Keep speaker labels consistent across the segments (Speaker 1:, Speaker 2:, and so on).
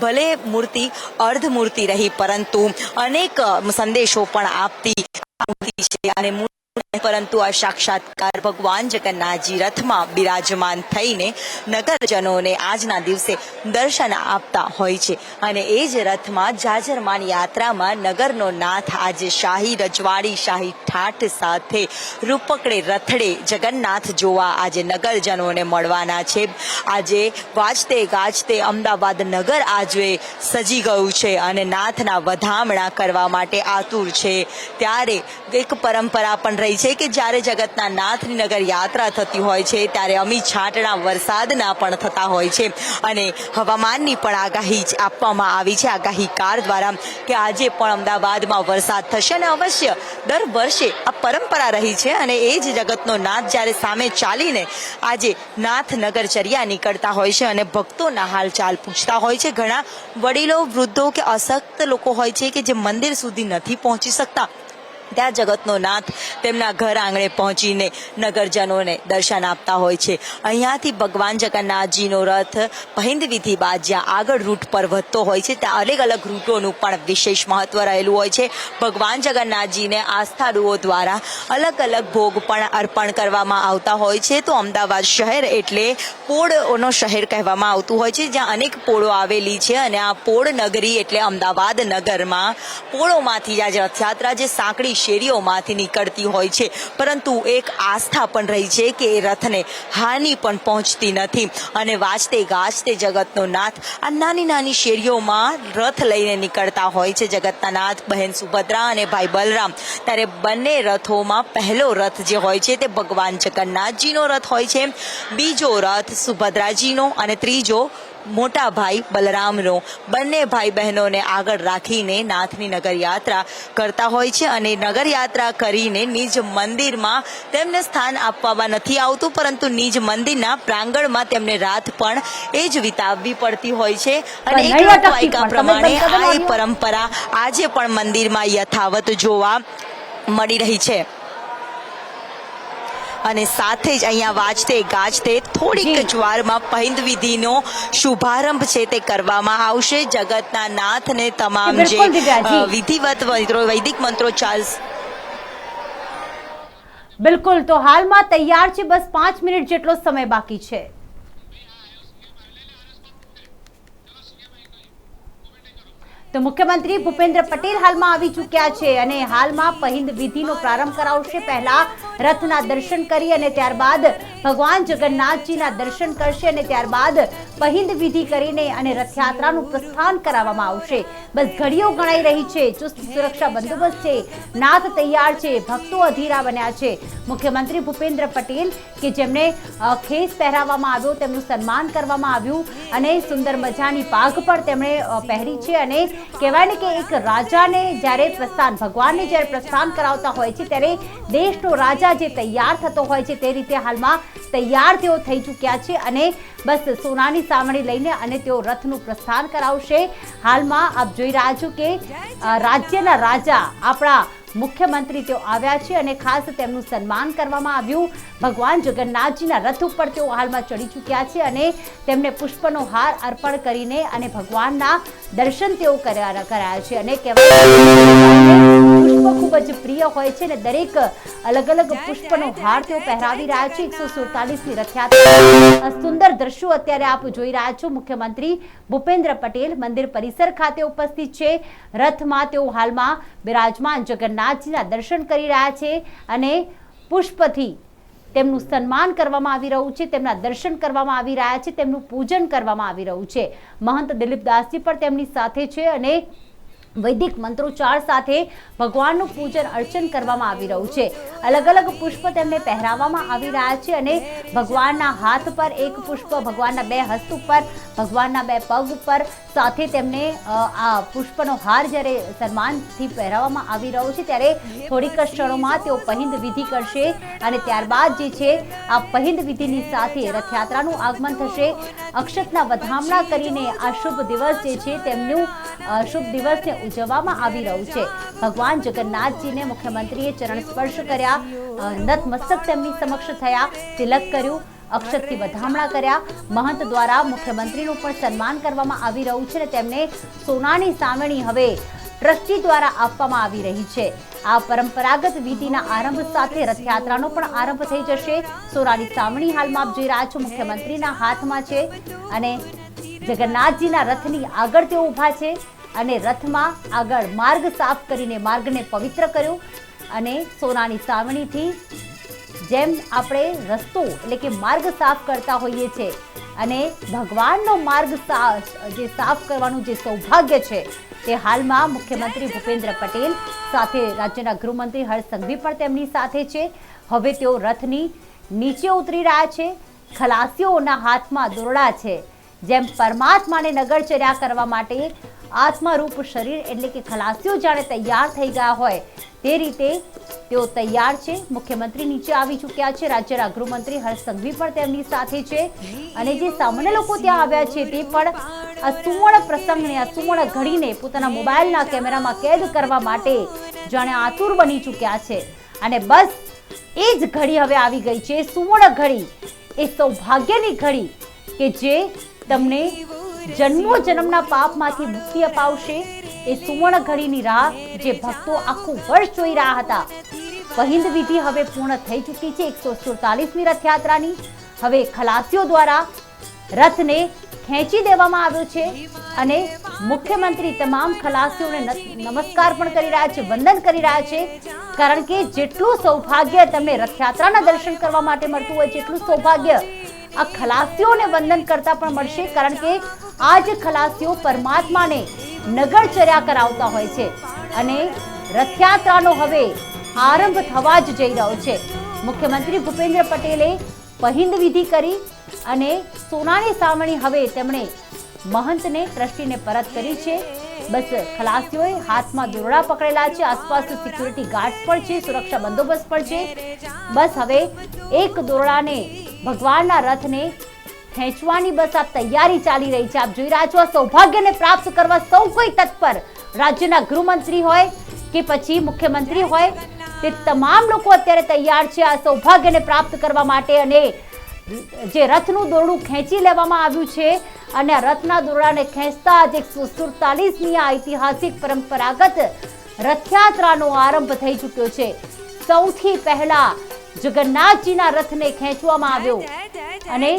Speaker 1: ભલે મૂર્તિ અર્ધ મૂર્તિ રહી પરંતુ અનેક સંદેશો પણ આપતી મૂર્તિ છે અને પરંતુ આ સાક્ષાત્કાર ભગવાન જગન્નાથજી રથમાં બિરાજમાન થઈને નગરજનોને આજના દિવસે દર્શન આપતા હોય છે. અને એ જ રથમાં જાજરમાન યાત્રામાં નગરનો નાથ આજે શાહી રજવાડી શાહી ઠાઠ સાથે રૂપકડે રથડે જગન્નાથ જોવા આજે નગરજનોને મળવાના છે. આજે વાજતે ગાજતે અમદાવાદ નગર આજે સજી ગયું છે અને નાથના વધામણા કરવા માટે આતુર છે. ત્યારે એક પરંપરા પણ રહી છે કે જ્યારે જગતના નાથની નગર યાત્રા થતી હોય છે, ત્યારે અમી છાંટણા વરસાદના પણ થતા હોય છે. અને હવામાનની પણ આગાહી આપવામાં આવી છે. આગાહીકાર દ્વારા કે આજે પણ અમદાવાદમાં વરસાદ થશે અને અવશ્ય દર વર્ષે આ પરંપરા રહી છે અને એ જ જગતનો નાથ જ્યારે સામે ચાલીને આજે નાથ નગરચર્યા નીકળતા હોય છે અને ભક્તોના હાલચાલ પૂછતા હોય છે. ઘણા વડીલો, વૃદ્ધો કે અશક્ત લોકો હોય છે કે જે મંદિર સુધી નથી પહોંચી શકતા. ત્યાં જગતનો નાથ તેમના ઘર આંગણે પહોંચીને નગરજનોને દર્શન આપતા હોય છે. અહીંયાથી ભગવાન જગન્નાથજીનો રથ પહિંદ વિધિ બાદ જ્યાં આગળ રૂટ પર વધતો હોય છે. ત્યાં અલગ અલગ રૂટોનું પણ વિશેષ મહત્વ રહેલું હોય છે. ભગવાન જગન્નાથજીને આસ્થાળુઓ દ્વારા અલગ અલગ ભોગ પણ અર્પણ કરવામાં આવતા હોય છે. તો અમદાવાદ શહેર એટલે પોળનો શહેર કહેવામાં આવતું હોય છે, જ્યાં અનેક પોળો આવેલી છે અને આ પોળ નગરી એટલે અમદાવાદ નગરમાં પોળોમાંથી આજે રથયાત્રા જે સાંકડી શેરીઓમાંથી નીકળતી હોય છે. પરંતુ એક આસ્થા પણ રહી છે કે એ રથને હાનિ પણ પહોંચતી નથી. અને વાજતે ગાજતે જગતનો નાથ આ નાની નાની શેરીઓમાં રથ લઈને નીકળતા હોય છે. જગતના નાથ, બહેન સુભદ્રા અને ભાઈ બલરામ. ત્યારે બંને રથોમાં પહેલો રથ જે હોય છે તે ભગવાન જગન્નાથજીનો રથ હોય છે. બીજો રથ સુભદ્રાજીનો અને ત્રીજો મોટા ભાઈ બલરામનો બંને ભાઈ બહેનોને આગળ રાખીને નાથની નગરયાત્રા કરતા હોય છે અને નગરયાત્રા કરીને નિજ મંદિરમાં તેમને સ્થાન આપવામાં નથી આવતું પરંતુ નિજ મંદિરના પ્રાંગણમાં તેમને રાત પણ એ જ વિતાવવી પડતી હોય છે. અને એક
Speaker 2: પણ નહીં અટકતી
Speaker 1: લોકવાયકા
Speaker 2: પણ. તમે
Speaker 1: પ્રમાણે આ પરંપરા આજે પણ મંદિરમાં યથાવત જોવા મળી રહી છે. અને સાથે જ અહીંયા વાજતે ગાજતે થોડીક
Speaker 2: જી.
Speaker 1: વારમાં પહિંદ વિધિનો શુભારંભ છે તે કરવામાં આવશે. જગતના નાથને તમામ જે વિધિવત મંત્રો વૈદિક મંત્રો ચાલ્સ
Speaker 2: બિલકુલ તો હાલમાં તૈયાર છે બસ પાંચ મિનિટ જેટલો સમય બાકી છે. તો મુખ્યમંત્રી ભૂપેન્દ્ર પટેલ હાલમાં આવી ચૂક્યા છે અને હાલમાં પહિંદ વિધિનો પ્રારંભ કરાવશે. પહેલા રથના દર્શન કરી અને ત્યારબાદ ભગવાન જગન્નાથજીના દર્શન કરશે અને ત્યારબાદ પહિંદ વિધિ કરીને અને રથયાત્રાનું પ્રસ્થાન કરાવવામાં આવશે. બસ ઘડીઓ ગણાઈ રહી છે. ચુસ્ત સુરક્ષા બંદોબસ્ત છે. નાથ તૈયાર છે. ભક્તો અધીરા બન્યા છે. મુખ્યમંત્રી ભૂપેન્દ્ર પટેલ કે જેમને ખેસ પહેરાવવામાં આવ્યો, તેમનું સન્માન કરવામાં આવ્યું અને સુંદર મજાની પાઘ પણ તેમણે પહેરી છે અને કહેવાય ને કે એક રાજાને જ્યારે પ્રસ્થાન ભગવાનને જ્યારે પ્રસ્થાન કરાવતા હોય છે, ત્યારે દેશનો રાજા જે તૈયાર થતો હોય છે, તે રીતે હાલમાં તૈયાર તેઓ થઈ ચૂક્યા છે અને બસ સોનાની સાવણી લઈને અને તેઓ રથનું પ્રસ્થાન કરાવશે. હાલમાં આપ જોઈ રહ્યા છો કે રાજ્યના રાજા આપણા મુખ્યમંત્રી તેઓ આવ્યા છે અને ખાસ તેમનું સન્માન કરવામાં આવ્યું. ભગવાન જગન્નાથજીના રથ ઉપર તેઓ હાલમાં ચડી ચૂક્યા છે અને તેમને પુષ્પનો હાર અર્પણ કરીને અને ભગવાનના દર્શન તેઓ કર્યા કરાયા છે અને કહેવાય ખૂબ જ પ્રિય હોય છે અને દરેક અલગ અલગ પુષ્પનો હાર તેઓ પહેરાવી રહ્યા છે. એકસો સુડતાલીસની રથયાત્રા સુંદર દ્રશ્યો અત્યારે આપ જોઈ રહ્યા છો. મુખ્યમંત્રી ભૂપેન્દ્ર પટેલ મંદિર પરિસર ખાતે ઉપસ્થિત છે. રથમાં તેઓ હાલમાં બિરાજમાન જગન્નાથજીના દર્શન કરી રહ્યા છે અને પુષ્પથી તેમનું સન્માન કરવામાં આવી રહ્યું છે, તેમના દર્શન કરવામાં આવી રહ્યા છે, તેમનું પૂજન કરવામાં આવી રહ્યું છે. મહંત દિલીપદાસજી પણ તેમની સાથે છે અને વૈદિક મંત્રોચ્ચાર સાથે ભગવાનનું પૂજન, અર્ચન કરવામાં આવી રહ્યું છે. અલગ અલગ પુષ્પ તેમને પહેરાવવામાં આવી રહ્યા છે અને ભગવાનના હાથ પર એક પુષ્પ, ભગવાનના બે હસ્ત ઉપર, ભગવાનના બે પગ ઉપર, સાથે તેમને આ પુષ્પનો હાર જ્યારે સન્માનથી પહેરાવવામાં આવી રહ્યો છે, ત્યારે થોડીક ક્ષણોમાં તેઓ પહિંદ વિધિ કરશે અને ત્યારબાદ જે છે, આ પહિંદ વિધિની સાથે રથયાત્રાનું આગમન થશે. અક્ષતના વધામણા કરીને આ શુભ દિવસ જે છે, તેમનું શુભ દિવસને ઉજવવામાં આવી રહ્યું છે. ભગવાન જગન્નાથજીને મુખ્યમંત્રીએ ચરણ સ્પર્શ કર્યા નતમસ્તક તેમની સમક્ષ થયા, તિલક કર્યું, અક્ષતથી વધામણા કર્યા. મહંત દ્વારા મુખ્યમંત્રીનું પણ સન્માન કરવામાં આવી રહ્યું છે અને તેમને સોનાની સામણી હવે ટ્રસ્ટી દ્વારા આપવામાં આવી રહી છે. આ પરંપરાગત વિધિના આરંભ સાથે રથયાત્રાનો પણ આરંભ થઈ જશે. સોનાની સામણી હાલમાં આપ જોઈ રહ્યા છો મુખ્યમંત્રીના હાથમાં છે અને જગન્નાથજીના રથની આગળ તેઓ ઊભા છે. અને રથમાં આગળ માર્ગ સાફ કરીને માર્ગને પવિત્ર કર્યો અને સોનાની સાવણીથી જેમ આપણે રસ્તો એટલે કે માર્ગ સાફ કરતા હોઈએ છીએ અને ભગવાનનો માર્ગ જે સાફ કરવાનું જે સૌભાગ્ય છે તે હાલમાં મુખ્યમંત્રી ભૂપેન્દ્ર પટેલ સાથે રાજ્યના ગૃહમંત્રી હર્ષ સંઘવી પણ તેમની સાથે છે. હવે તેઓ રથની નીચે ઉતરી રહ્યા છે. ખલાસીઓના હાથમાં દોરડા છે. જેમ પરમાત્માને નગરચર્યા કરવા માટે આત્મરૂપ શરીર એટલે કે ખલાસીઓ જાણે તૈયાર થઈ ગયા હોય તે રીતે તેઓ તૈયાર છે. મુખ્યમંત્રી નીચે આવી ચૂક્યા છે. રાજ્યના ગૃહમંત્રી હર્ષ સંઘવી પણ તેમની સાથે છે. અને જે સામાન્ય લોકો ત્યાં આવ્યા છે તે પણ આ સુવર્ણ પ્રસંગને આ સુવર્ણ ઘડીને પોતાના મોબાઈલના કેમેરામાં કેદ કરવા માટે જાણે આતુર બની ચૂક્યા છે. અને બસ એ જ ઘડી હવે આવી ગઈ છે. સુવર્ણ ઘડી એ સૌભાગ્યની ઘડી કે જે તમને જન્મો જન્મના પાપમાંથી મુક્તિ અપાવશે. એ સુવર્ણ ઘડીની રાહ જે ભક્તો આખું વર્ષ જોઈ રહ્યા હતા. પહિંદ વિધિ હવે પૂર્ણ થઈ ચૂકી છે. એકસો સુડતાલીસમી રથયાત્રાની. હવે ખલાસીઓ દ્વારા રથને ખેંચી દેવામાં આવ્યો છે અને મુખ્યમંત્રી તમામ ખલાસીઓને નમસ્કાર પણ કરી રહ્યા છે, વંદન કરી રહ્યા છે. કારણ કે જેટલું સૌભાગ્ય તમને રથયાત્રાના દર્શન કરવા માટે મળતું હોય, જેટલું સૌભાગ્ય આ ખલાસીઓને વંદન કરતા પણ મળશે. કારણ કે આ જ ખલાસીઓ પરમાત્માને નગરચર્યા કરાવતા હોય છે અને રથયાત્રાનો હવે આરંભ થવા જ જઈ રહ્યો છે. મુખ્યમંત્રી ભૂપેન્દ્ર પટેલે પહિંદ વિધિ કરી અને સોનાની સામણી હવે તેમણે મહંતને ટ્રસ્ટીને પરત કરી છે. બસ ખલાસીઓએ હાથમાં દોરડા પકડેલા છે. આસપાસ સિક્યુરિટી ગાર્ડ્સ પણ છે, સુરક્ષા બંદોબસ્ત પણ છે. બસ હવે એક દોરડાને ભગવાનના રથને ખેંચવાની બસ આ તૈયારી ચાલી રહી છે. આપ જોઈ રહ્યા છો, સૌભાગ્યને પ્રાપ્ત કરવા સૌ કોઈ તત્પર રાજ્યના ગૃહમંત્રી હોય કે પછી મુખ્યમંત્રી હોય, તે તમામ લોકો અત્યારે તૈયાર છે આ સૌભાગ્યને પ્રાપ્ત કરવા માટે અને જે રથનું દોરડું ખેંચી લેવામાં આવ્યું છે અને આ રથના દોરડાને ખેંચતા જ એકસો સુડતાલીસની આ ઐતિહાસિક પરંપરાગત રથયાત્રાનો આરંભ થઈ ચૂક્યો છે. સૌથી પહેલા જગન્નાથજીના રથને ખેંચવામાં આવ્યો. અને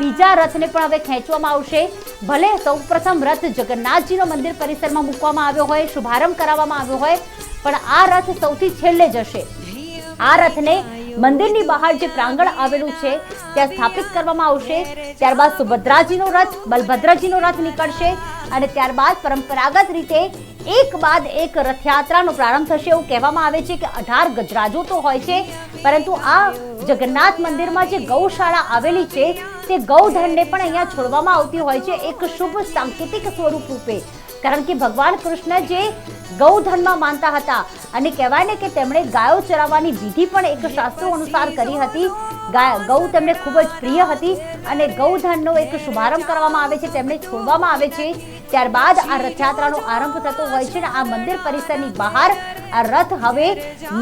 Speaker 2: બીજા રથને પણ હવે ખેંચવામાં આવશે. ભલે સૌપ્રથમ રથ જગન્નાથજીનો મંદિર પરિસરમાં મૂકવામાં આવ્યો હોય શુભારંભ કરાવવામાં આવ્યો હોય પણ આ રથ સૌથી છેલ્લે જશે. આ રથને મંદિરની બહાર જે પ્રાંગણ આવેલું છે ત્યાં સ્થાપિત કરવામાં આવશે. ત્યારબાદ સુભદ્રાજીનો રથ બલભદ્રજીનો રથ નીકળશે. અને ત્યારબાદ પરંપરાગત રીતે એક બાદ એક રથયાત્રાનો પ્રારંભ થશે એવું કહેવામાં આવે છે કે અઢાર ગજરાજો તો હોય છે, પરંતુ આ જગન્નાથ મંદિરમાં જે ગૌશાળા આવેલી છે, તે ગૌધનને પણ અહીંયા છોડવામાં આવતી હોય છે એક શુભ સાંકેતિક સ્વરૂપ રૂપે. કારણ કે ભગવાન કૃષ્ણ જે ગૌધનમાં માનતા હતા અને કહેવાય ને કે તેમણે ગાયો ચરાવવાની વિધિ પણ એક શાસ્ત્રો અનુસાર કરી હતી. ગૌ તેમને ખૂબ જ પ્રિય હતી અને ગૌધનનો એક શુભારંભ કરવામાં આવે છે, તેમને છોડવામાં આવે છે. ત્યારબાદ આ રથયાત્રાનો આરંભ થતો હોય છે અને આ મંદિર પરિસરની બહાર આ રથ હવે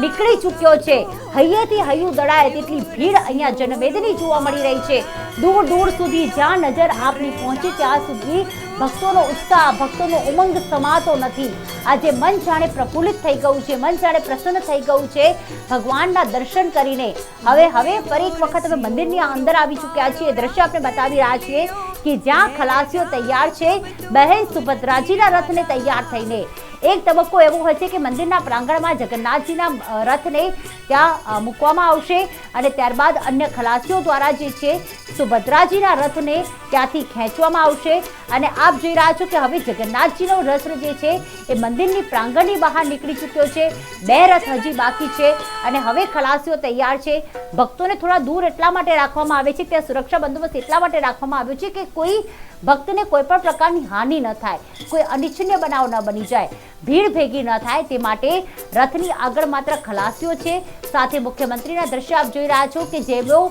Speaker 2: નીકળી ચૂક્યો છે. હૈયેથી હૈયું દડાય તેટલી ભીડ અહીંયા જનમેદની જોવા મળી રહી છે. દૂર દૂર સુધી જ્યાં નજર આપની પહોંચે ત્યાં સુધી ભક્તોનો ઉત્સાહ, ભક્તોનો ઉમંગ સમાતો નથી. આજે મન જાણે પ્રફુલ્લિત થઈ ગયું છે, મન જાણે પ્રસન્ન થઈ ગયું છે ભગવાનના દર્શન કરીને. હવે હવે ફરી એક વખત અમે મંદિરની અંદર આવી ચૂક્યા છીએ. દ્રશ્ય આપણે બતાવી રહ્યા છીએ કે જ્યાં ખલાસીઓ તૈયાર છે, બહેન સુભદ્રાજીના રથને તૈયાર થઈને. એક તબક્કો એવો છે કે મંદિરના પ્રાંગણમાં જગન્નાથજીના રથને ત્યાં મૂકવામાં આવશે અને ત્યારબાદ અન્ય ખલાસીઓ દ્વારા જે છે સુભદ્રાજીના રથને ત્યાંથી ખેંચવામાં આવશે. અને આપ જોઈ રહ્યા છો કે હવે જગન્નાથજીનો રથ જે છે એ મંદિરની પ્રાંગણની બહાર નીકળી ચૂક્યો છે. બે રથ હજી બાકી છે અને હવે ખલાસીઓ તૈયાર છે. ભક્તોને થોડા દૂર એટલા માટે રાખવામાં આવે છે ત્યાં સુરક્ષા બંદોબસ્ત એટલા માટે રાખવામાં આવ્યો છે કે કોઈ ભક્તને કોઈ પણ પ્રકારની હાનિ ન થાય. કોઈ અનિચ્છનીય બનાવ ન બની જાય. ભીડ ભેગી ન થાય તે માટે રથની આગળ માત્ર ખલાસીઓ છે. સાથે મુખ્યમંત્રીના દ્રશ્ય આપ જોઈ રહ્યા છો કે જેઓ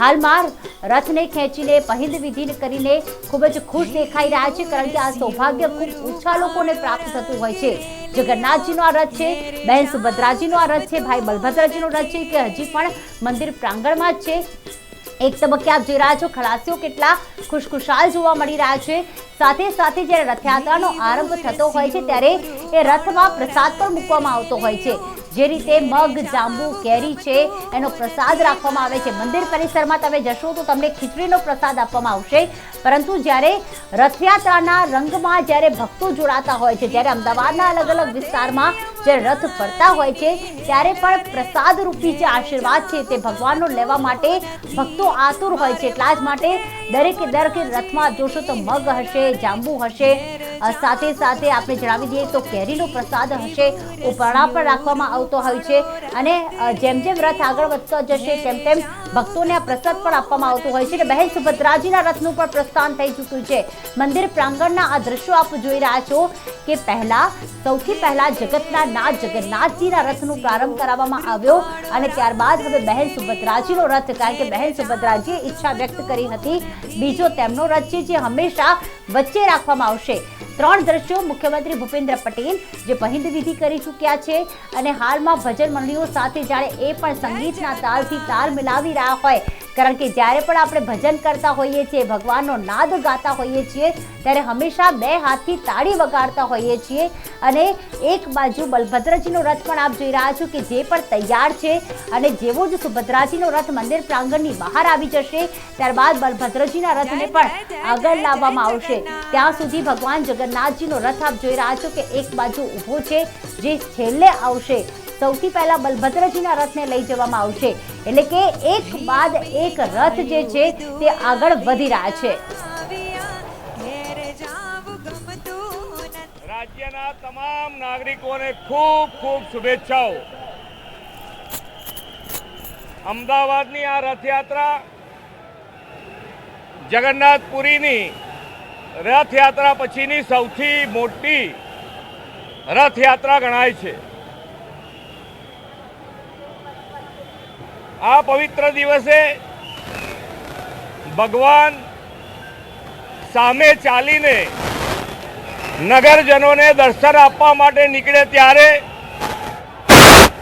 Speaker 2: હાલમાં રથને ખેંચીને પહિંદ વિધિ કરીને ખૂબ જ ખુશ દેખાઈ રહ્યા છે કારણ કે આ સૌભાગ્ય ખૂબ ઓછા લોકોને પ્રાપ્ત થતું હોય છે. જગન્નાથજીનો આ રથ છે, બહેન સુભદ્રાજીનો આ રથ છે, ભાઈ બલભદ્રજીનો રથ છે કે હજી પણ મંદિર પ્રાંગણમાં જ છે. એક તબક્કે આપ જોઈ રહ્યા છો, ખલાસીઓ કેટલા ખુશખુશાલ જોવા મળી રહ્યા છે. સાથે સાથે જ્યારે રથયાત્રાનો આરંભ થતો હોય છે, ત્યારે એ રથમાં પ્રસાદ પણ મૂકવામાં આવતો હોય છે. જે રીતે મગ, જાંબુ, કેરી છે, એનો પ્રસાદ રાખવામાં આવે છે. મંદિર પરિસરમાં તમે જશો તો તમને ખીચડીનો પ્રસાદ આપવામાં આવશે. પરંતુ જ્યારે રથયાત્રાના રંગમાં જ્યારે ભક્તો જોડાતા હોય છે, જ્યારે અમદાવાદના અલગ અલગ વિસ્તારમાં જ્યારે રથ ફરતા હોય છે, ત્યારે પણ પ્રસાદ રૂપી જે આશીર્વાદ છે તે ભગવાનનો લેવા માટે ભક્તો આતુર હોય છે. એટલા જ માટે દરેકે દરેક રથમાં જોશો તો મગ હશે, જાંબુ હશે સાથે સાથે આપણે જણાવી દઈએ તો કેરીનો પ્રસાદ હશે, ઉપરણા પણ રાખવામાં આવતો હોય છે. અને જેમ જેમ રથ આગળ વધતો જશે, તેમ તેમ ભક્તોને આ પ્રસાદ પણ આપવામાં આવતો હોય છે અને બહેન સુભદ્રાજીના રથનું પણ પ્રસ્થાન થઈ ચૂક્યું છે. મંદિર પ્રાંગણના આ દ્રશ્યો આપ જોઈ રહ્યા છો કે પહેલા, સૌથી પહેલા જગતના નાથ જગન્નાથજીના રથનો પ્રારંભ કરાવવામાં આવ્યો અને ત્યારબાદ હવે બહેન સુભદ્રાજીનો રથ, કારણ કે બહેન સુભદ્રાજીએ ઈચ્છા વ્યક્ત કરી હતી, બીજો તેમનો રથ છે જે હંમેશા વચ્ચે રાખવામાં આવશે. ત્રણ દ્રશ્યો મુખ્યમંત્રી ભૂપેન્દ્ર પટેલ જે પહિંદ વિધિ કરી ચૂક્યા છે અને હાલમાં ભજન મંડળીઓ સાથે જ્યારે એ પણ સંગીતના તાલથી તાલ મિલાવી રહ્યા હોય. કારણ કે જ્યારે પણ આપણે ભજન કરતા હોઈએ છીએ ભગવાનનો નાદ ગાતા હોઈએ છીએ ત્યારે હંમેશા બે હાથથી તાળી વગાડતા હોઈએ છીએ. અને એક બાજુ બલભદ્રજીનો રથ પણ આપ જોઈ રહ્યા છો કે જે પણ તૈયાર છે અને જેવો જ સુભદ્રાજીનો રથ મંદિર પ્રાંગણની બહાર આવી જશે ત્યારબાદ બલભદ્રજીના રથને પણ આગળ લાવવામાં આવશે. ત્યાં સુધી ભગવાન જગન્નાથજીનો રથ આપ જોઈ રહ્યા છો કે એક બાજુ ઊભો છે જે છેલ્લે આવશે. સૌથી પહેલા બલભદ્રજીના રથને લઈ જવામાં આવશે. એટલે કે એક બાદ એક રથ જે છે તે આગળ વધી રહ્યા છે.
Speaker 3: રાજ્યના તમામ નાગરિકોને ખૂબ ખૂબ શુભેચ્છાઓ. અમદાવાદની આ રથયાત્રા જગન્નાથપુરીની રથયાત્રા પછીની સૌથી મોટી રથયાત્રા ગણાય છે. આ પવિત્ર દિવસે ભગવાન સામે ચાલીને નગરજનોને દર્શન આપવા માટે નીકળે ત્યારે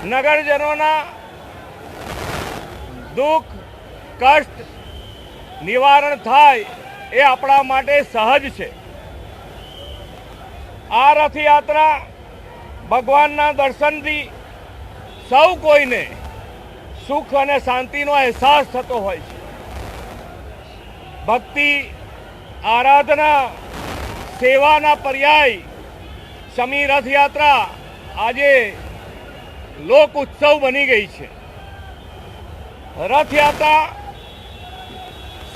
Speaker 3: નગરજનોના દુઃખ, કષ્ટ, નિવારણ થાય એ આપણા માટે સહજ છે. આ રથયાત્રા ભગવાનના દર્શનથી સૌ કોઈને સુખ અને શાંતિનો અહેસાસ થતો હોય છે. ભક્તિ, આરાધના, સેવાના પર્યાય, શમી રથયાત્રા આજે લોક ઉત્સવ બની ગઈ છે. રથયાત્રા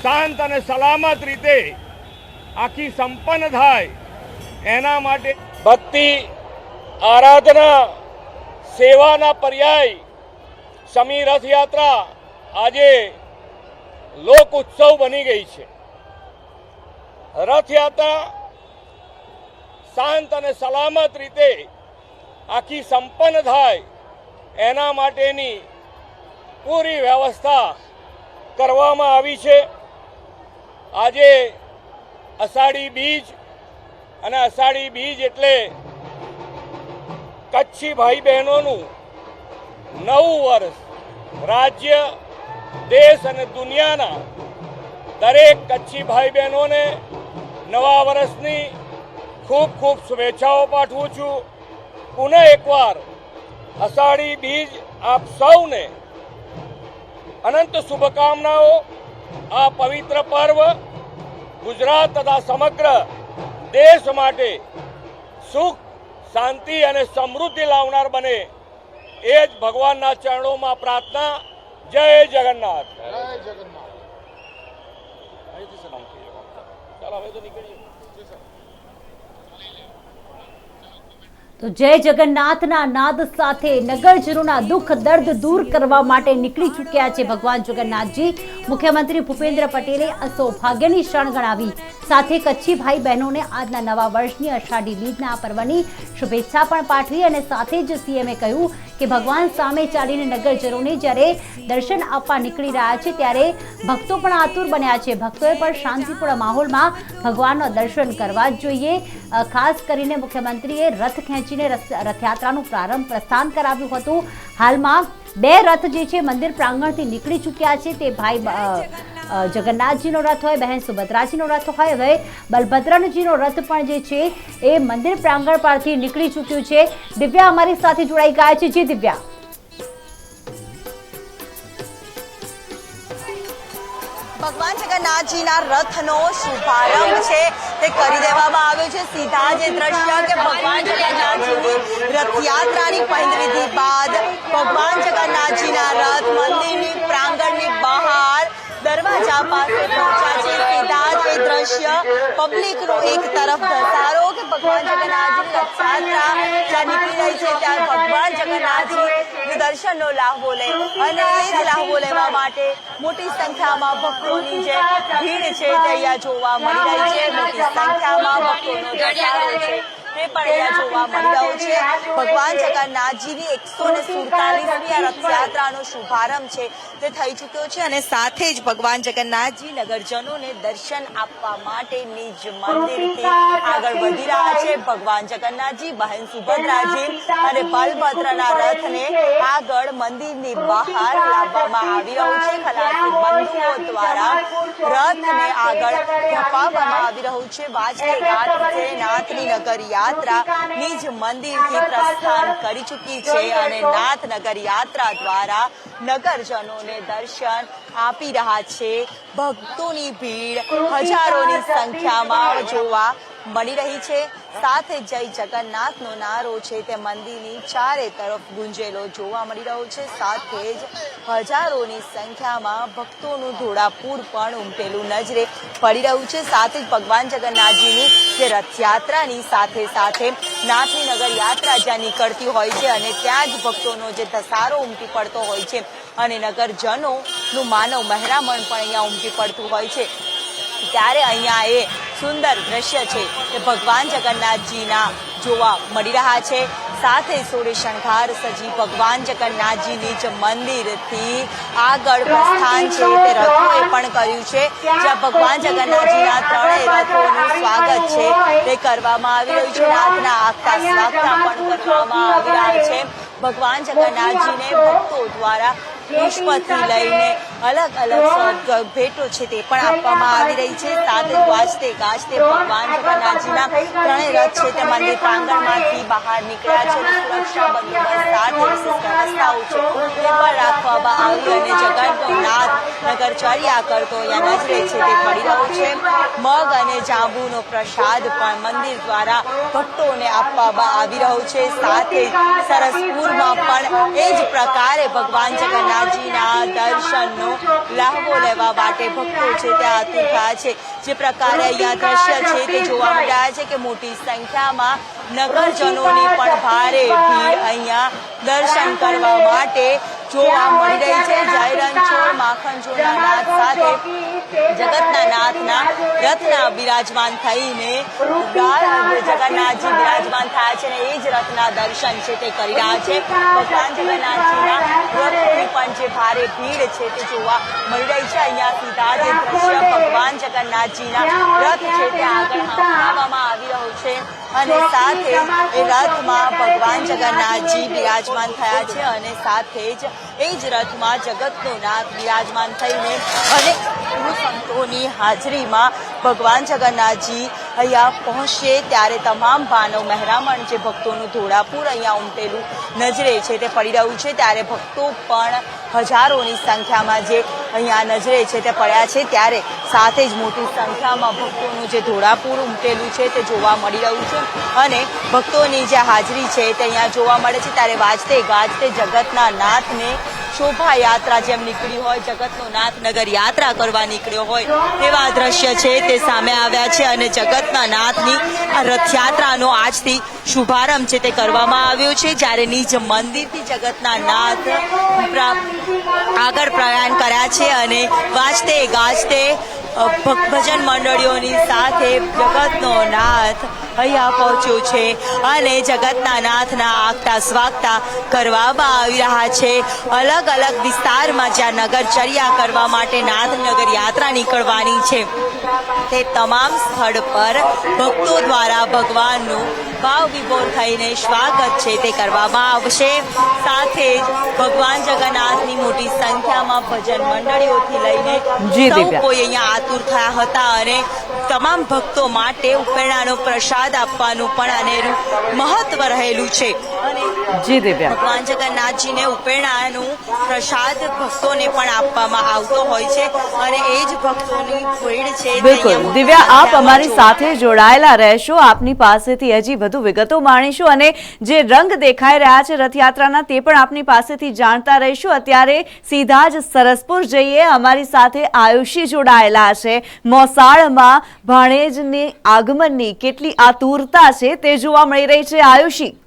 Speaker 3: શાંત અને સલામત રીતે આખી સંપન્ન થાય એના માટે ભક્તિ, આરાધના, સેવાના પર્યાય શમી રથયાત્રા આજે લોક ઉત્સવ બની ગઈ છે. રથયાત્રા શાંત અને સલામત રીતે આખી સંપન્ન થાય એના માટેની પૂરી વ્યવસ્થા કરવામાં આવી છે. આજે અષાઢી બીજ અને અષાઢી બીજ એટલે કચ્છી ભાઈ બહેનોનું નવું વર્ષ. રાજ્ય, દેશ અને દુનિયાના દરેક કચ્છી ભાઈ બહેનોને નવા વર્ષની ખૂબ ખૂબ શુભેચ્છાઓ પાઠવું છું. પુનઃ એકવાર અષાઢી બીજ આપ સૌને અનંત શુભકામનાઓ. આ પવિત્ર પર્વ ગુજરાત તથા સમગ્ર દેશ માટે સુખ, શાંતિ અને સમૃદ્ધિ લાવનાર બને. એ જ ભગવાનના ચરણોમાં પ્રાર્થના. જય જગન્નાથ. તો
Speaker 2: જય જગન્નાથના નાદ સાથે નગરજનોના દુઃખ દર્દ દૂર કરવા માટે નીકળી ચૂક્યા છે ભગવાન જગન્નાથજી. મુખ્યમંત્રી ભૂપેન્દ્ર પટેલે સૌભાગ્યની ક્ષણ ગણાવી. સાથે કચ્છી ભાઈ બહેનોને આજના નવા વર્ષની અષાઢી બીજના આ પર્વની શુભેચ્છા પણ પાઠવી અને સાથે જ સીએમએ કહ્યું કે ભગવાન સામે ચાલીને નગરજનોને જ્યારે દર્શન આપવા નીકળી રહ્યા છે, ત્યારે ભક્તો પણ આતુર બન્યા છે. ભક્તોએ પણ શાંતિપૂર્ણ માહોલમાં ભગવાનનો દર્શન કરવા જ જોઈએ. ખાસ કરીને મુખ્યમંત્રીએ રથ ખેંચીને રથ- રથયાત્રાનું પ્રારંભ પ્રસ્થાન કરાવ્યું હતું. હાલમાં બે રથ જે છે, મંદિર પ્રાંગણથી નીકળી ચૂક્યા છે. તે ભાઈ જગન્નાથજીનો રથ હોય, બહેન સુભદ્રાજીનો રથ હોય, હવે બલભદ્રનજીનો રથ પણ જે છે, એ મંદિર પ્રાંગણ પરથી નીકળી ચૂક્યું છે. દિવ્યા અમારી સાથે જોડાઈ ગયા છે. જી દિવ્યા.
Speaker 1: ભગવાન જગન્નાથજીના રથનો શુભારંભ છે. તે કરી દેવામાં આવ્યો છે. સીધા જે દ્રશ્ય કે ભગવાન જગન્નાથજીની રથયાત્રાની પંદરીથી બાદ ભગવાન જગન્નાથજીના રથ મંદિરની પ્રાંગણની બહાર દરવાજા પાસે પહોંચ્યા છે. સીધા જ એ દ્રશ્ય પબ્લિકનો એક તરફ ધસારો કે ભગવાન જગન્નાથજીની રથયાત્રા જ્યાં નીકળી રહી છે, ત્યાં ભગવાન જગન્નાથજી દર્શનનો લાહવો લે અને એ જ લાહવો લેવા માટે મોટી સંખ્યામાં ભક્તોની જે ભીડ છે તે અહીંયા જોવા મળી રહી છે. મોટી સંખ્યામાં ધસારો છે. તે પણ અહીંયા જોવા મળી રહ્યો છે. ભગવાન જગન્નાથજીની એકસો ને સુડતાલીસમી આ રથયાત્રાનો શુભારંભ છે. તે થઈ ચૂક્યો છે અને સાથે જ ભગવાન જગન્નાથજી નગરજનોને દર્શન આપવા માટે નિજ મંદિરથી આગળ વધી રહ્યા છે. ભગવાન જગન્નાથજી બહેન સુભદ્રાજી અને બલભદ્રના રથને આગળ મંદિરની બહાર લાવવામાં આવી રહ્યું છે. ખલાસી બંધુઓ દ્વારા રથને આગળ ધપાવવામાં આવી રહ્યું છે. ગાજતે નાથની નગર યાત્રા નિજ મંદિરથી પ્રસ્થાન કરી ચૂકી છે અને નાથનગર યાત્રા દ્વારા નગરજનોને દર્શન આપી રહ્યા છે. ભક્તોની ભીડ હજારોની સંખ્યામાં જોવા મળી રહી છે. સાથે જય જગન્નાથનો નારો છે તે મંદિરની ચારે તરફ ગુંજેલો જોવા મળી રહ્યો છે. સાથે જ હજારોની સંખ્યામાં ભક્તોનું ધોળાપૂર પણ ઉમટેલું નજરે પડી રહ્યું છે. સાથે જ ભગવાન જગન્નાથજીની જે રથયાત્રાની સાથે સાથે નાથની નગર યાત્રા જ્યાં નીકળતી હોય છે અને ત્યાં જ ભક્તોનો જે ધસારો ઉમટી પડતો હોય છે અને નગરજનોનું માનવ મહેરામણ પણ અહીંયા ઉમટી પડતું હોય છે. ત્યારે અહીંયા એ સુંદર દ્રશ્ય છે તે ભગવાન જગન્નાથજીના જોવા મળી રહ્યા છે. સાથે સોળે શણગાર સજી ભગવાન જગન્નાથજીની જ મંદિરથી આગળ પ્રસ્થાન છે તે રથોએ પણ કર્યું છે. જ્યાં ભગવાન જગન્નાથજીના ત્રણેય રથોનું સ્વાગત છે. તે કરવામાં આવી રહ્યું છે. રાતના આગતા સ્વાગતા પણ કરવામાં આવી રહ્યા છે. ભગવાન જગન્નાથજીને ભક્તો દ્વારા પુષ્પથી લઈને અલગ અલગ ભેટો છે તે પણ આપવામાં આવી રહી છે. સાથે વાજતે ગાજતે ભગવાન જગન્નાથજીના ત્રણેય રથ છે તે મંદિર પ્રાંગણમાંથી બહાર નીકળ્યા છે. સુરક્ષા બંદોબસ્ત સાથે વિશેષ વ્યવસ્થાઓ છે. તે પણ રાખવામાં આવી અને જગતનો નાથ નગરચર્યા કરતો નજરે છે તે પડી રહ્યો છે. મગ અને જાંબુનો પ્રસાદ પણ મંદિર દ્વારા ભક્તોને આપવામાં આવી રહ્યો છે. સાથે સરસપુરમાં પણ એ જ પ્રકારે ભગવાન જગન્નાથજીના દર્શનનો લહાવો લેવા માટે ભક્તો છે તે આતુર થયા છે. જે પ્રકારે અહીંયા દ્રશ્ય છે તે જોવા મળી રહ્યા છે કે મોટી સંખ્યામાં નગરજનોની પણ ભારે ભીડ અહીંયા દર્શન કરવા માટે જોવા મળી રહી છે જય રણછોડ માખણચોરના સાથે જગતના નાથના રથના બિરાજમાન થઈને જગન્નાથજી બિરાજમાન થયા છે અને એ જ રથના દર્શન છે તે કરી રહ્યા છે. ભગવાન જગન્નાથજીના રથની પણ જે ભારે ભીડ છે તે જોવા મળી રહી છે. અહીંયા સીધા જે દ્રશ્ય ભગવાન જગન્નાથજીના રથ છે તે આગળ હંકાવવામાં આવી રહ્યો છે. અને સાથે એ રથમાં ભગવાન જગન્નાથજી બિરાજમાન થયા છે અને સાથે જ એ જ રથમાં જગતનો નાથ બિરાજમાન થઈને અને ગુરુ સંતોની હાજરીમાં ભગવાન જગન્નાથજી અહીંયા પહોંચશે ત્યારે તમામ ભાનવ મહેરામણ જે ભક્તોનું ધોળાપુર અહીંયા ઉમટેલું નજરે છે તે પડી રહ્યું છે ત્યારે ભક્તો પણ હજારોની સંખ્યામાં જે અહીંયા નજરે છે તે પડ્યા છે ત્યારે સાથે જ મોટી સંખ્યામાં ભક્તોનું જે ધોળાપુર ઉમટેલું છે તે જોવા મળી રહ્યું છે અને ભક્તોની જે હાજરી છે તે અહીંયા જોવા મળે છે ત્યારે વાજતે ગાજતે જગતના નાથને શોભાયાત્રા જેમ નીકળી હોય, જગતનો નાથનગર યાત્રા કરવા નીકળ્યો હોય તેવા દ્રશ્ય છે તે સામે આવ્યા છે અને જગતના નાથની આ રથયાત્રાનો આજથી શુભારંભ છે તે કરવામાં આવ્યો છે. જ્યારે નિજ મંદિરથી જગતના નાથ આગળ પ્રયાણ કર્યા છે અને વાજતે ગાજતે ભજન મંડળીઓની સાથે જગતનો નાથ અહીંયા પહોંચ્યો છે અને જગતના નાથના આગતા સ્વાગતા કરવામાં આવી રહ્યા છે. અલગ અલગ વિસ્તારમાં જ્યાં નગરચર્યા કરવા માટે નાથનગર યાત્રા નીકળવાની છે. તે તમામ સ્થળ પર ભક્તો દ્વારા ભગવાનનું ભાવ વિભોર થઈને સ્વાગત છે તે કરવામાં આવશે. સાથે જ ભગવાન જગન્નાથની મોટી સંખ્યામાં ભજન મંડળીઓથી લઈને સૌ કોઈ અહીંયા આતુર થયા હતા અને તમામ ભક્તો માટે ઉપેરણાનો પ્રસાદ આપવાનું પણ આને મહત્વ રહેલું છે. અને
Speaker 2: જી દિવ્યા.
Speaker 1: ભગવાન જગન્નાથજીને ઉપેરણાનું પ્રસાદ ભક્તોને પણ આપવામાં આવતો હોય છે અને એ જ ભક્તોની ભીડ છે
Speaker 4: બિલકુલ. દિવ્યા આપ અમારી સાથે જોડાયેલા રહેશો. આપની પાસેથી હજી વધુ વિગતો માણીશું અને જે રંગ દેખાઈ રહ્યા છે રથયાત્રાના તે પણ આપની પાસેથી જાણતા રહીશું. અત્યારે સીધા જ સરસપુર જઈએ. અમારી સાથે આયુષી જોડાયેલા છે. મોસાળમાં ભાણેજની આગમનની કેટલી આતુરતા છે તે જોવા મળી રહી છે આયુષી.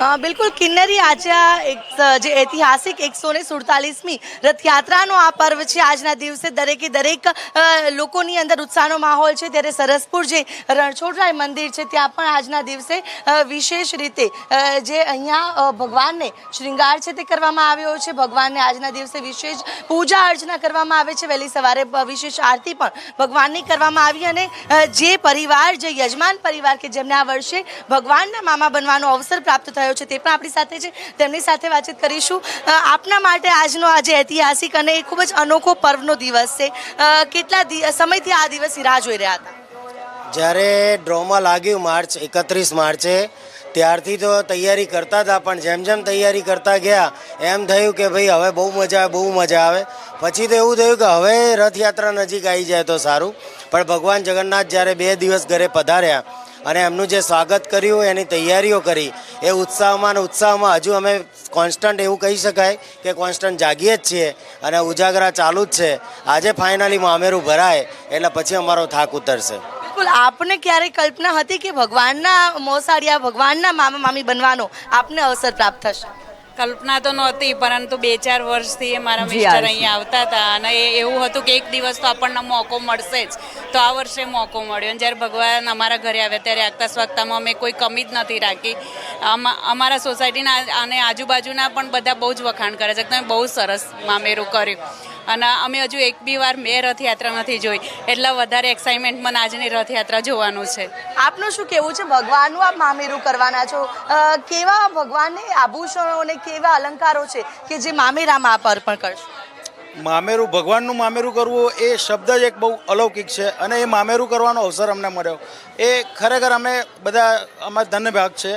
Speaker 5: બિલકુલ કિન્નરી આજે આ એક જે ઐતિહાસિક એકસો ને સુડતાલીસમી રથયાત્રાનો આ પર્વ છે. આજના દિવસે દરેકે દરેક લોકોની અંદર ઉત્સાહનો માહોલ છે. ત્યારે સરસપુર જે રણછોડરાય મંદિર છે, ત્યાં પણ આજના દિવસે વિશેષ રીતે જે અહીંયા ભગવાનને શ્રૃંગાર છે તે કરવામાં આવ્યો છે. ભગવાનને આજના દિવસે વિશેષ પૂજા અર્ચના કરવામાં આવે છે. વહેલી સવારે વિશેષ આરતી પણ ભગવાનની કરવામાં આવી અને જે પરિવાર, જે યજમાન પરિવાર કે જેમને આ વર્ષે ભગવાનના મામા બનવાનો અવસર પ્રાપ્ત થયો છે તે પણ આપણી સાથે છે. તેમની સાથે વાતચીત કરીશું. આપના માટે આજનો આજે ઐતિહાસિક અને ખૂબ જ અનોખો પર્વનો દિવસ છે. કેટલા સમયથી આ દિવસની રાહ જોઈ રહ્યા હતા?
Speaker 6: જ્યારે ડ્રોમાં લાગ્યું માર્ચ એકત્રીસ માર્ચે, ત્યારથી તો તૈયારી કરતા હતા, પણ જેમ જેમ તૈયારી કરતા ગયા, એમ થયું કે ભાઈ હવે બહુ મજા આવે, બહુ મજા આવે. પછી તો એવું થયું કે હવે રથયાત્રા નજીક આવી જાય તો સારું. પણ ભગવાન જગન્નાથ જ્યારે બે દિવસ ઘરે પધાર્યા અને એમનું જે સ્વાગત કર્યું, એની તૈયારીઓ કરી. એ ઉત્સાહમાં અને ઉત્સાહમાં હજુ અમે કોન્સ્ટન્ટ એવું કહી શકાય કે કોન્સ્ટન્ટ જાગીએ જ છીએ અને ઉજાગરા ચાલુ જ છે. આજે ફાઇનલી મામેરું ભરાય, એટલે પછી અમારો થાક ઉતરશે.
Speaker 5: બિલકુલ, આપને ક્યારેય કલ્પના હતી કે ભગવાનના મોસાળિયા ભગવાનના મામા મામી બનવાનો આપને અવસર પ્રાપ્ત થશે?
Speaker 7: કલ્પના તો નહોતી પરંતુ બે ચાર વર્ષથી એ મારા મિસ્ટર અહીંયા આવતા હતા અને એ એવું હતું કે એક દિવસ તો આપણને મોકો મળશે જ. તો આ વર્ષે મોકો મળ્યો અને જ્યારે ભગવાન અમારા ઘરે આવ્યા ત્યારે આગતા સ્વાગતામાં અમે કોઈ કમી જ નથી રાખી. અમા- અમારા સોસાયટીના અને આજુબાજુના પણ બધા બહુ જ વખાણ કરે છે. તમે બહુ સરસ મામેરું કર્યું. અને અમે હજુ એક બી વાર મેં રથયાત્રા નથી જોઈ. એટલે વધારે એક્સાઇટમેન્ટ મને આજની રથયાત્રા જોવાનું છે.
Speaker 5: આપનું શું કેવું છે? ભગવાનનું આપ મામેરું કરવાના છો. કેવા ભગવાનને આભૂષણો અને કેવા અલંકારો છે કે જે મામેરામાં આપ અર્પણ કરશો?
Speaker 8: મામેરું, ભગવાનનું મામેરું કરવું એ શબ્દ જ એક બહુ અલૌકિક છે અને એ મામેરું કરવાનો અવસર અમને મળ્યો. એ ખરેખર અમે બધા, અમારા ધન્ય ભાગ છે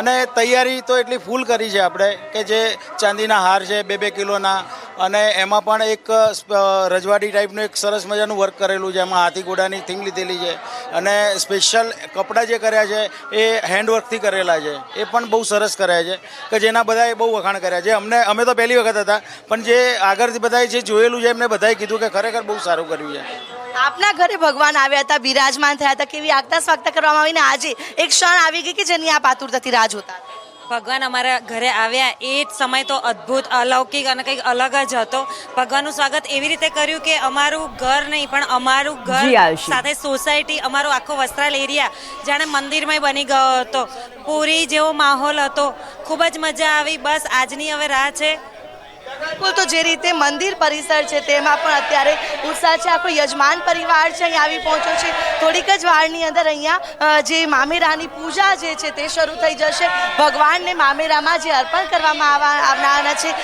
Speaker 8: અને તૈયારી તો એટલી ફૂલ કરી છે આપણે કે જે ચાંદીના હાર છે, બે બે કિલોના અને એમાં પણ એક રજવાડી ટાઈપનું એક સરસ મજાનું વર્ક કરેલું છે. એમાં હાથી ઘોડાની થીમ લીધેલી છે. અને સ્પેશિયલ કપડાં જે કર્યા છે, એ હેન્ડવર્કથી કરેલા છે. એ પણ બહુ સરસ કર્યા છે કે જેના બધાએ બહુ વખાણ કર્યા છે. અમને, અમે તો પહેલી વખત હતા, પણ જે આગળથી બધાએ જે જોયેલું છે, એમને બધાએ કીધું કે ખરેખર બહુ સારું કર્યું છે.
Speaker 5: આપના ઘરે ભગવાન આવ્યા હતા, બિરાજમાન થયા હતા, કેવી આગતા સ્વાગતા કરવામાં આવીને આજે એક ક્ષણ આવી ગઈ કે જેની આપ આતુરતાથી રાહ હતા.
Speaker 9: ભગવાન અમારા ઘરે આવ્યા. એ જ સમય તો અદ્ભુત અલૌકિક અને કંઈક અલગ જ હતો. ભગવાનનું સ્વાગત એવી રીતે કર્યું કે અમારું ઘર નહીં પણ અમારું ઘર સાથે સોસાયટી અમારો આખો વસ્ત્રાલ એરિયા જાણે મંદિરમય બની ગયો હતો. પૂરી જેવો માહોલ હતો. ખૂબ જ મજા આવી. બસ આજની હવે રાહ છે.
Speaker 5: બિલકુલ તો જે રીતે મંદિર પરિસર છે તેમાં પણ અત્યારે ઉત્સાહ છે. આખો યજમાન પરિવાર છે અહીં આવી પહોંચ્યો છે. થોડીક જ વારની અંદર અહીંયા જે મામેરાની પૂજા જે છે તે શરૂ થઈ જશે. ભગવાનને મામેરામાં જે અર્પણ કરવામાં આવનારા છે.